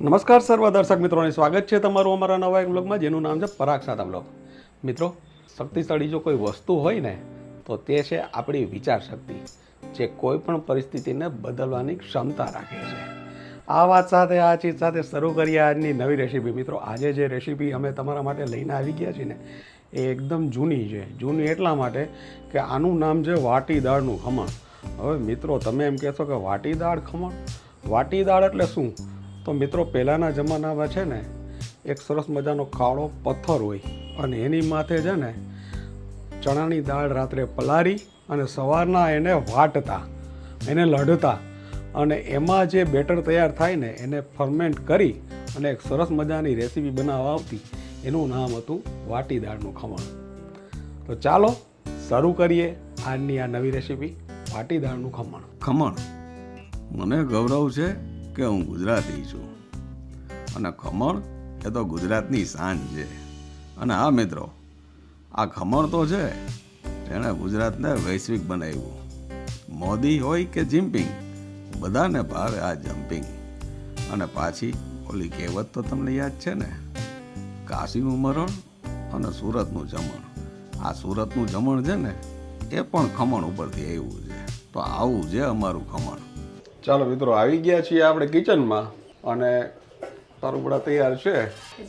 નમસ્કાર સર્વ દર્શક મિત્રોને, સ્વાગત છે તમારું અમારા નવા એક બ્લોગમાં જેનું નામ છે પરાગ સાતા બ્લોગ મિત્રો, શક્તિશાળી જો કોઈ વસ્તુ હોય ને, તો તે છે આપણી વિચાર શક્તિ જે કોઈ પણ પરિસ્થિતિને બદલવાની ક્ષમતા રાખે છે. આ વાત સાથે, આ ચીજ સાથે શરૂ કરીએ આજની નવી રેસીપી. મિત્રો, આજે જે રેસીપી અમે તમારા માટે લઈને આવી ગયા છીએ ને, એ એકદમ જૂની છે. જૂની એટલા માટે કે આનું નામ છે વાટી દાળનું ખમણ. હવે મિત્રો, તમે એમ કહેશો કે વાટી દાળ ખમણ? વાટી દાળ એટલે શું? તો મિત્રો, પહેલાંના જમાનામાં છે ને, એક સરસ મજાનો કાળો પથ્થર હોય અને એની માથે છે ને, ચણાની દાળ રાત્રે પલારી અને સવારના એને વાટતા, એને લડતા અને એમાં જે બેટર તૈયાર થાય ને, એને ફર્મેન્ટ કરી અને એક સરસ મજાની રેસીપી બનાવવા આવતી એનું નામ હતું વાટી દાળનું ખમણ. તો ચાલો, શરૂ કરીએ આજની આ નવી રેસીપી, વાટી દાળનું ખમણ. ખમણ. મને ગૌરવ છે કે હું ગુજરાતી છું. અને ખમણ એ તો ગુજરાતની શાન છે. અને હા, મિત્રો, આ ખમણ તો છે, તેણે ગુજરાતને વૈશ્વિક બનાવ્યું. મોદી હોય કે જિમ્પિંગ બધાને ભાવે આ જમ્પિંગ અને પાછી ઓલી કહેવત તો તમને યાદ છે ને? કાશીનું મરણ અને સુરતનું જમણ. આ સુરતનું જમણ છે ને, એ પણ ખમણ ઉપરથી આવ્યું છે. તો આવું છે અમારું ખમણ. ચાલો મિત્રો આવી ગયા છીએ આપણે કિચનમાં અને તારું તૈયાર છે?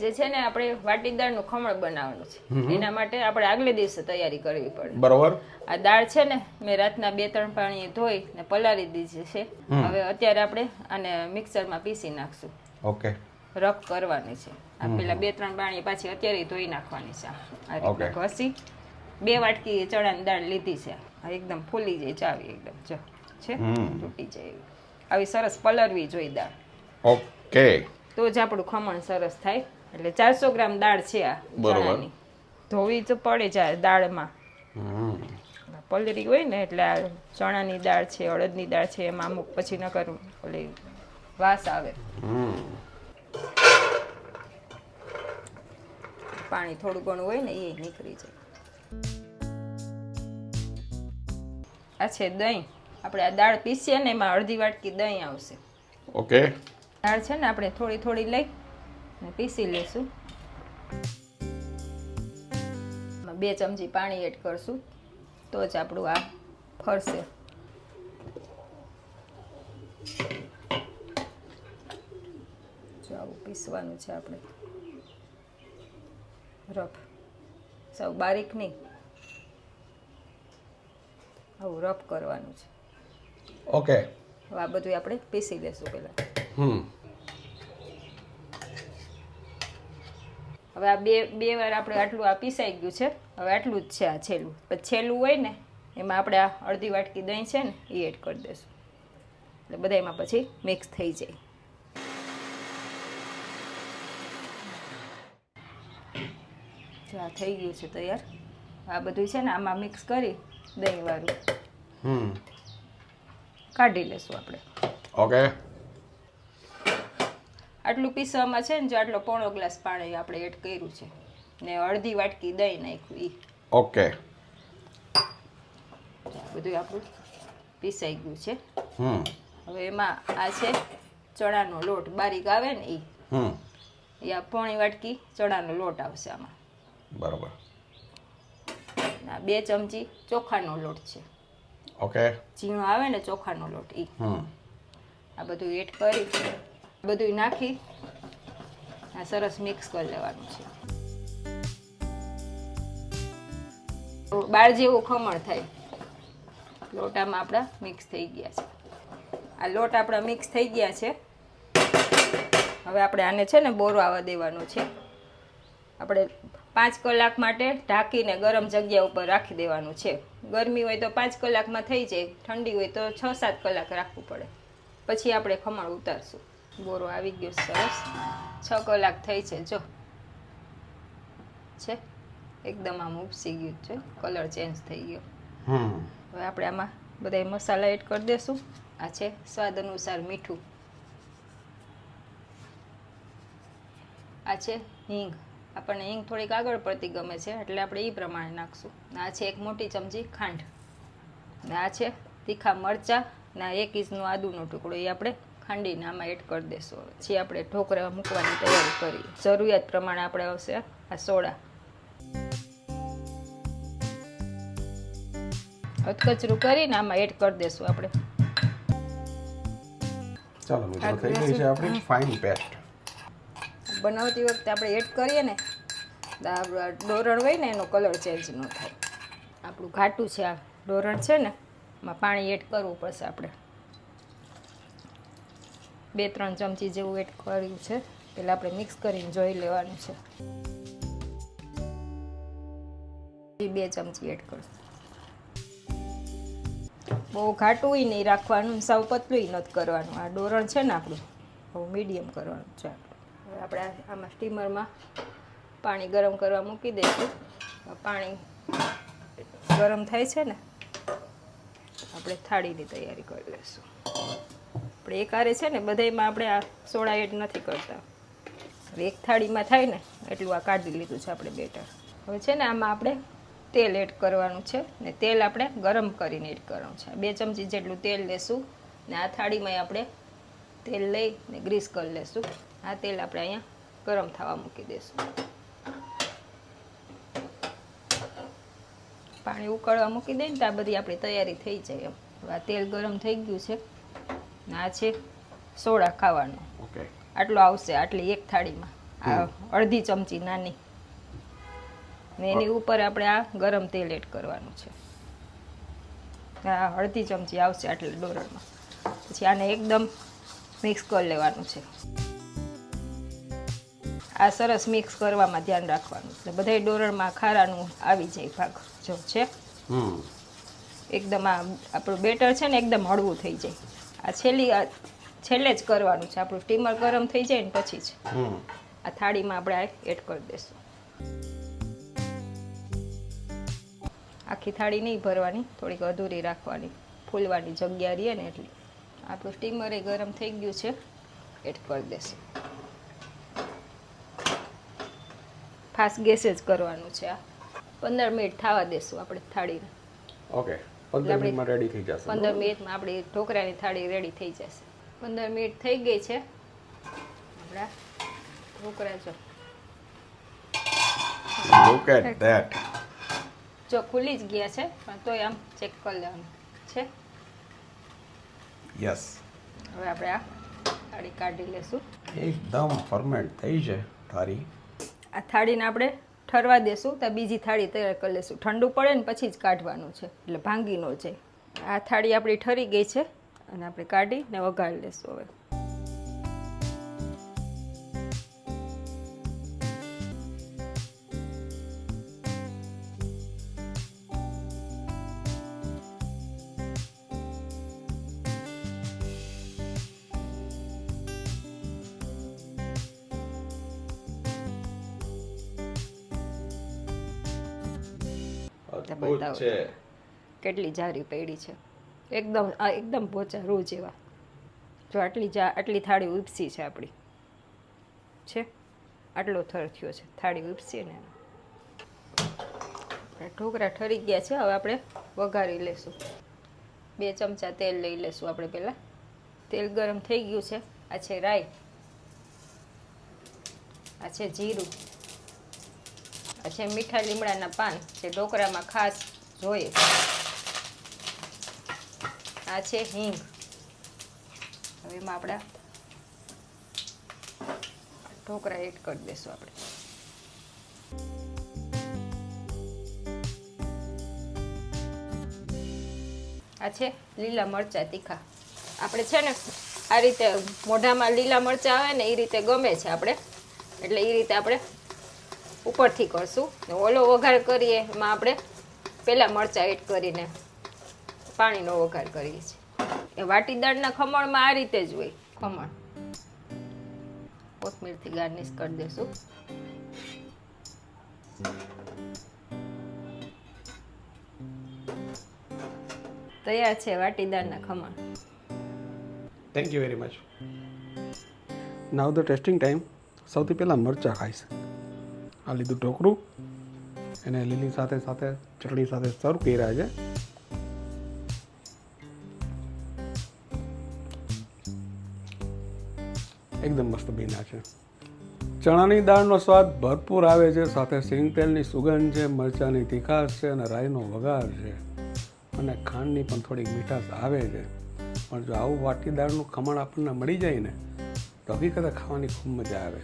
જે છે ને આપણે વાટી દાળનું ખમણ બનાવવાનું છે. એના માટે આપણે આગલે દિવસે તૈયારી કરવી પડે. બરોબર. આ દાળ છે ને મેં રાતના બે ત્રણ પાણીએ ધોઈ ને પલાળી દીધી છે. હવે અત્યારે આપણે આને મિક્સરમાં પીસી નાખશું. ઓકે. રફ કરવાની છે. આ પેલા બે ત્રણ પાણી પાછી અત્યારે ધોઈ નાખવાની છે. આ. રીતના ઘસી બે વાટકી ચણાની દાળ લીધી છે. આ એકદમ ફૂલી જાય ચાવી એકદમ જો. છે? તૂટી જાય. આવી સરસ પલળવી જોઈએ દાળ ઓકે. તો જ આપણું ખમણ સરસ થાય. એટલે ચારસો ગ્રામ દાળ છે આ બરોબર. ધોવી તો પડે જાય દાળમાં. પલરી હોય ને એટલે આ ચણાની દાળ છે અડદની દાળ છે એમાં અમુક પછી ન કરું. ઓલી વાસ આવે. પાણી થોડું ઘણું હોય ને એ નીકળી જાય. આ છે દહીં. આપણે આ દાળ પીસીએ ને એમાં અડધી વાટકી દહીં આવશે. ઓકે. દાળ છે ને આપણે થોડી થોડી લઈ અને પીસી લેશું બે ચમચી પાણી એડ કરશું. તો જ આપણું આ ફરશે. જો આવું પીસવાનું છે આપણે. રફ. સૌ બારીક નહીં. આવું રફ કરવાનું છે. ઓકે હવે આ બધું આપણે પીસી લેશું પહેલાં. હમ. હવે આ બે બે વાર આપણે આટલું આ પીસાઈ ગયું છે. હવે આટલું જ છે આ છેલ્લું. પછી છેલ્લું હોય ને એમાં આપણે આ અડધી વાટકી દહીં છે ને એ એડ કરી દઈશું એટલે બધા એમાં પછી મિક્સ થઈ જાય. જો આ થઈ ગયું છે તૈયાર. આ બધું છે ને આમાં મિક્સ કરી દહીં વાળું હમ. કાઢી લેશું આપણે. ઓકે. આટલું પીસવામાં છે ને જો આટલો પોણો ગ્લાસ પાણી આપણે એડ કર્યું છે. ને અડધી વાટકી દહીં નાખ્યું એ ઓકે. બધું આપણું પીસાઈ ગયું છે. હમ. હવે એમાં આ છે ચણાનો લોટ. બારીક આવે ને એ આ પોણી વાટકી ચણાનો લોટ આવશે આમાં. બરોબર. બે ચમચી ચોખાનો લોટ છે. ઓકે. ઝીણો આવે ને ચોખાનો લોટ એ આ બધું એડ કરી બધું નાખી આ સરસ મિક્સ કરી લેવાનું છે. બાર જેવું ખમણ થાય. લોટામાં આપણા મિક્સ થઈ ગયા છે. આ લોટ આપણા મિક્સ થઈ ગયા છે. હવે આપણે આને છે ને બોરો આવવા દેવાનો છે. આપણે પાંચ કલાક માટે ઢાંકીને ગરમ જગ્યા ઉપર રાખી દેવાનું છે. ગરમી હોય તો પાંચ કલાકમાં થઈ જાય ઠંડી હોય તો છ સાત કલાક રાખવું પડે. પછી આપણે ખમણ ઉતારશું. બોરો આવી ગયો સરસ. છ કલાક થઈ છે જો. છે? એકદમ આમ ઉપસી ગયું છે. કલર ચેન્જ થઈ ગયો. હમ. હવે આપણે આમાં બધા મસાલા એડ કરી દેશું. આ છે સ્વાદ અનુસાર મીઠું. આ છે હિંગ. આપણને હિંગ થોડીક આગળ પડતી ગમે છે એટલે આપણે એ પ્રમાણે નાખશું. આ છે એક મોટી ચમચી ખાંડ. ને આ છે તીખા મરચાં ને આ એક ઇંચનો આદુનો ટુકડો. એ આપણે ખાંડીને આમાં એડ કરી દેશું હવે. પછી આપણે ઢોકળા મૂકવાની તૈયારી કરી જરૂરિયાત પ્રમાણે આપણે આવશે આ સોડા. અધકચરું કરીને આમાં એડ કરી દેશું આપણે. ચાલો મિત્રો થઈ ગઈ છે આપણી ફાઇન પેસ્ટ બનાવતી વખતે આપણે એડ કરીએ ને ડોરણ હોય ને, એનો કલર ચેન્જ ન થાય. આપણું ઘાટું છે આ ડોરણ છે ને, એમાં પાણી એડ કરવું પડશે આપણે. બે, ત્રણ ચમચી જેવું એડ કર્યું છે, પહેલાં આપણે મિક્સ કરીને જોઈ લેવાનું છે. બે ચમચી એડ કરો. બહુ ઘાટું નહીં રાખવાનું સાવ પતલું નથી કરવાનું. આ ડોરણ છે ને આપણું, બહુ મીડિયમ કરવાનું છે. હવે આપણે આમાં સ્ટીમરમાં પાણી ગરમ કરવા મૂકી દઈશું. પાણી ગરમ થાય છે ને, આપણે થાળીની તૈયારી કરી લઈશું. આપણે એક હારે છે ને, બધાયમાં આપણે આ સોડા એડ નથી કરતા. એક થાળીમાં થાય ને, એટલું આ કાઢી લીધું છે આપણે બેટર. હવે છે ને, આમાં આપણે તેલ એડ કરવાનું છે ને, તેલ આપણે ગરમ કરીને એડ કરવાનું છે. બે ચમચી જેટલું તેલ લેશું ને, આ થાળીમાં આપણે તેલ લઈ ને ગ્રીસ કરી લેશું. આ તેલ આપણે અહીંયા ગરમ થવા મૂકી દઈશું. પાણી ઉકળવા મૂકી દઈએ ને તો આ બધી આપણી તૈયારી થઈ જાય એમ. આ તેલ ગરમ થઈ ગયું છે. આ છે સોડા ખાવાનું. આટલો આવશે આટલી એક થાળીમાં. આ અડધી ચમચી નાની. ને એની ઉપર આપણે આ ગરમ તેલ એડ કરવાનું છે. આ અડધી ચમચી આવશે આટલા ડોરણમાં પછી આને એકદમ મિક્સ કરી લેવાનું છે. આ સરસ મિક્સ કરવામાં ધ્યાન રાખવાનું. એટલે બધા ડોરણમાં ખારાનું આવી જાય ભાગ જો છે. એકદમ આ આપણું બેટર છે ને એકદમ હળવું થઈ જાય. આ છેલ્લી છેલ્લે જ કરવાનું છે. આપણું સ્ટીમર ગરમ થઈ જાય ને પછી જ. હમ. આ થાળીમાં આપણે એડ કરી દઈશું આખી થાળી નહીં ભરવાની થોડીક અધૂરી રાખવાની. ફૂલવાની જગ્યા રહીએ ને એટલી. આપણું સ્ટીમર એ ગરમ થઈ ગયું છે. એડ કરી દેશું. ફાસ્ટ ગેસે જ કરવાનું છે આ. પંદર મિનિટ થવા દેશું આપણે થાળીને. ઓકે. પંદર મિનિટમાં રેડી થઈ જશે પંદર મિનિટમાં આપણી ઢોકરાની થાળી રેડી થઈ જશે. પંદર મિનિટ થઈ ગઈ છે. આપણા ઢોકરા જો. લુક એટ ધેટ જો ખુલી જ ગયા છે પણ તોય આમ ચેક કરી લેવાનું છે. યસ હવે આપણે આ થાળી કાઢી લેશું. એકદમ ફર્મેન્ટ થઈ છે તારી આ થાળીને આપણે ઠરવા દેશું તો બીજી થાળી તૈયાર કરી લઈશું ઠંડુ પડે ને પછી જ કાઢવાનું છે, એટલે ભાંગી ન જાય આ થાળી આપણી ઠરી ગઈ છે, અને આપણે કાઢીને વઘારી લેશું હવે. અદ્ભુત બતાવો. છે. કેટલી જારી પડી છે. એકદમ એકદમ પોચા રોજ એવા જો આટલી જા આટલી થાળી ઉપસી છે આપણી છે? આટલો થર થયો છે. થાળી ઉપસી ને. ઢોકળા ઠરી ગયા છે. હવે આપણે વઘારી લેશું. બે ચમચા તેલ લઈ લેશું આપણે પહેલાં. તેલ ગરમ થઈ ગયું છે. આ છે રાઈ. આ છે જીરું. છે મીઠા લીમડાના પાન જે ઢોકળામાં ખાસ જોઈએ. આ છે હિંગ. હવે એમાં આપણા ઢોકળા એડ કરી દઈશું આપણે. આ છે લીલા મરચાં તીખા. આપણે છે ને આ રીતે મોઢામાં લીલા મરચાં આવે ને એ રીતે ગમે છે આપણે. એટલે એ રીતે આપણે ઉપરથી કરશું. ઓલો વઘાર કરીએ, એમાં આપણે પહેલાં મરચાં એડ કરીને પાણીનો વઘાર કરીએ છીએ. એ વાટીદાળના ખમણમાં આ રીતે જ હોય. ખમણ. કોથમીરથી ગાર્નિશ કરી દઈશું તૈયાર છે વાટીદાળના khaman. Thank you very much now the testing time સૌથી પહેલાં મરચાં ખાઈશ આ લીધું ઢોકળું. એને લીલી સાથે સાથે ચટણી સાથે સર્વ કર્યા છે. એકદમ મસ્ત બન્યા છે. ચણાની દાળનો સ્વાદ ભરપૂર આવે છે, સાથે સિંગ તેલની સુગંધ છે, મરચાંની તીખાશ છે અને રાઈનો વઘાર છે. અને ખાંડની પણ થોડીક મીઠાશ આવે છે. પણ જો આવું વાટી દાળનું ખમણ આપણને મળી જાય ને, તો હકીકતે ખાવાની ખૂબ મજા આવે.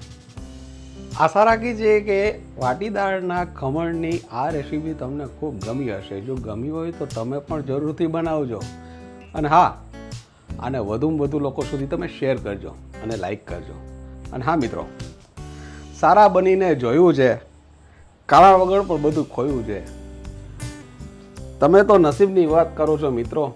આશા રાખી છે કે વાટીદાળના ખમણની આ રેસીપી તમને ખૂબ ગમી હશે. જો ગમી હોય તો તમે પણ જરૂરથી બનાવજો. અને હા, આને વધુમાં વધુ લોકો સુધી તમે શેર કરજો અને લાઈક કરજો. અને હા, મિત્રો, સારા બનીને જોયું છે. કાળા વગર પણ બધું ખોયું છે. તમે તો નસીબની વાત કરો છો, મિત્રો.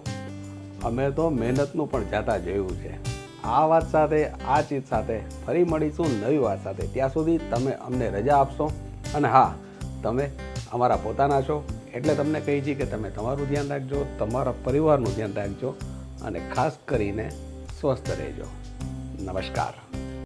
અમે તો મહેનતનું પણ જાતા જોયું છે. આ વાત સાથે, આ ચીજ સાથે ફરી મળીશું નવી વાત સાથે. ત્યાં સુધી તમે અમને રજા આપશો અને હા, તમે અમારા પોતાના છો એટલે તમને કહી છીએ કે તમે તમારું ધ્યાન રાખજો, તમારા પરિવારનું ધ્યાન રાખજો અને ખાસ કરીને સ્વસ્થ રહેજો. નમસ્કાર.